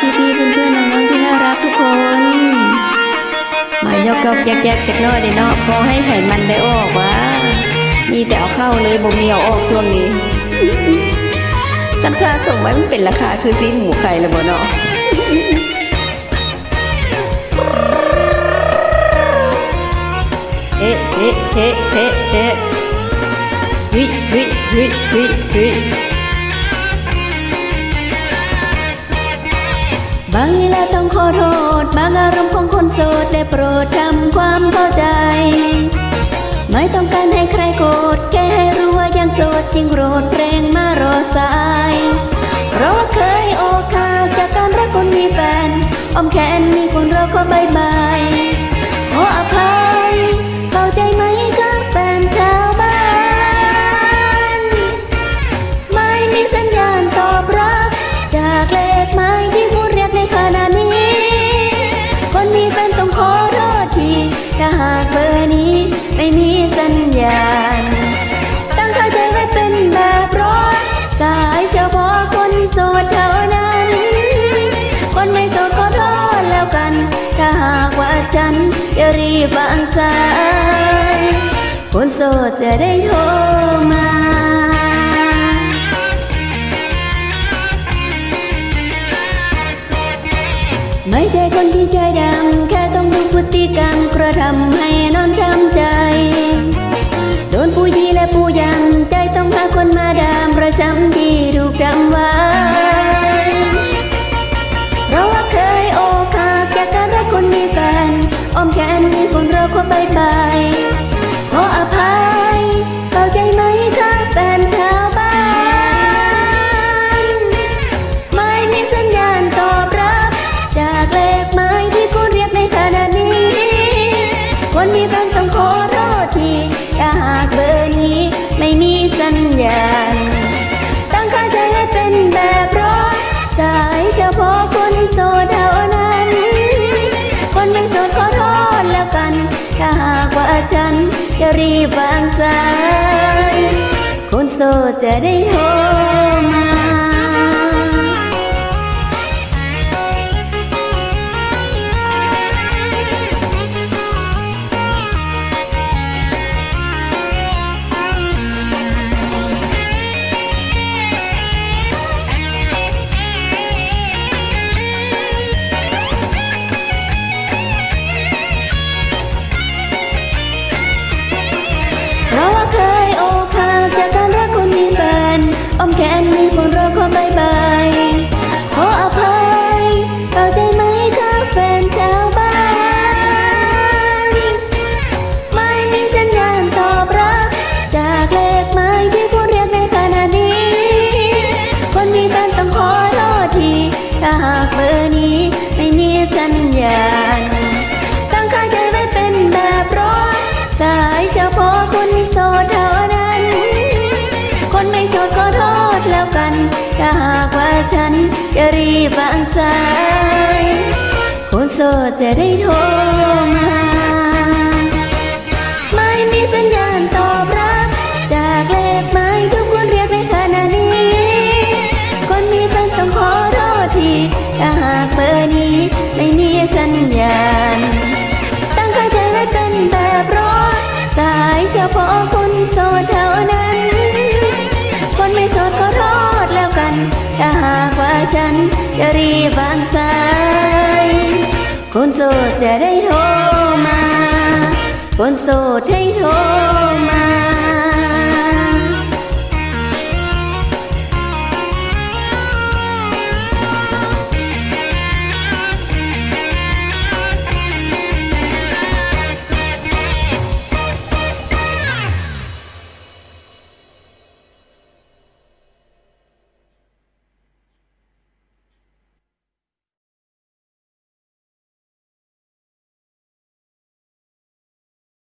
พี่พี่เพื่อนเพื่อนๆน้องๆที่น่ารักทุกคน มายกยกแยกแยกๆจักหน้อยเดี๋ยวเนาะพอให้ไขมันได้ออกวะมีแต่เอาเข้าเลยบ่มีเอาออกช่วงนี้สันค่าส่งไว้มันเป็นราคาคือซีหมูไข่แล้วบ่เนาะเอ๊ะเอ๊ะเอ๊ะเอ๊ะเอ๊ะวิวิวิวิวิางเวลาต้องขอโทษ บางอารมณ์ของคนโสดได้โปรดทำความเข้าใจ ไม่ต้องการให้ใครโกรธ แค่ให้รู้ว่ายังโสดจริงโรดเพลงมารอสาย เพราะว่าเคยโอกหักจากการรักคนมีแฟนอ้อมแขนมีคนรอก็บายบาย นจะรีบวางสายคนโสดจะได้โทรมาไม่ใช่คนที่ใจดำแค่ต้องดูพฤติกรรมกระทำให้นอนช้ำใจ โดนผู้ยีและผู้ยังใจต้องหาคนมาดามประจำที่ถูกจำว้เสัญญาณตั้งค่าใจให้เป็นแบบรอสายเฉพาะคนโสดเท่านั้น คนไม่โสดขอโทษแล้วกัน ถ้าหากว่าฉันจะรีบวางสายคนโสดจะได้โห แค่นี้คนรอขอบายบาย ถ้าหากว่าฉันจะรีบวางสายคนโสดจะได้โทรมา ไม่มีสัญญาณตอบรับ จากเลขหมายทุกคนเรียกในขณะนี้ คนมีแฟนต้องขอโทษทีถ้าหากเบอร์นี้ไม่มีสัญญาณ ตั้งค่าใจไว้เป็นแบบรอสายเฉพาะคนโสดเท่านั้น ถ้าหากว่าฉันจะรีบบางสายคนโสดจะได้โทรมา คนโสดให้โทรมา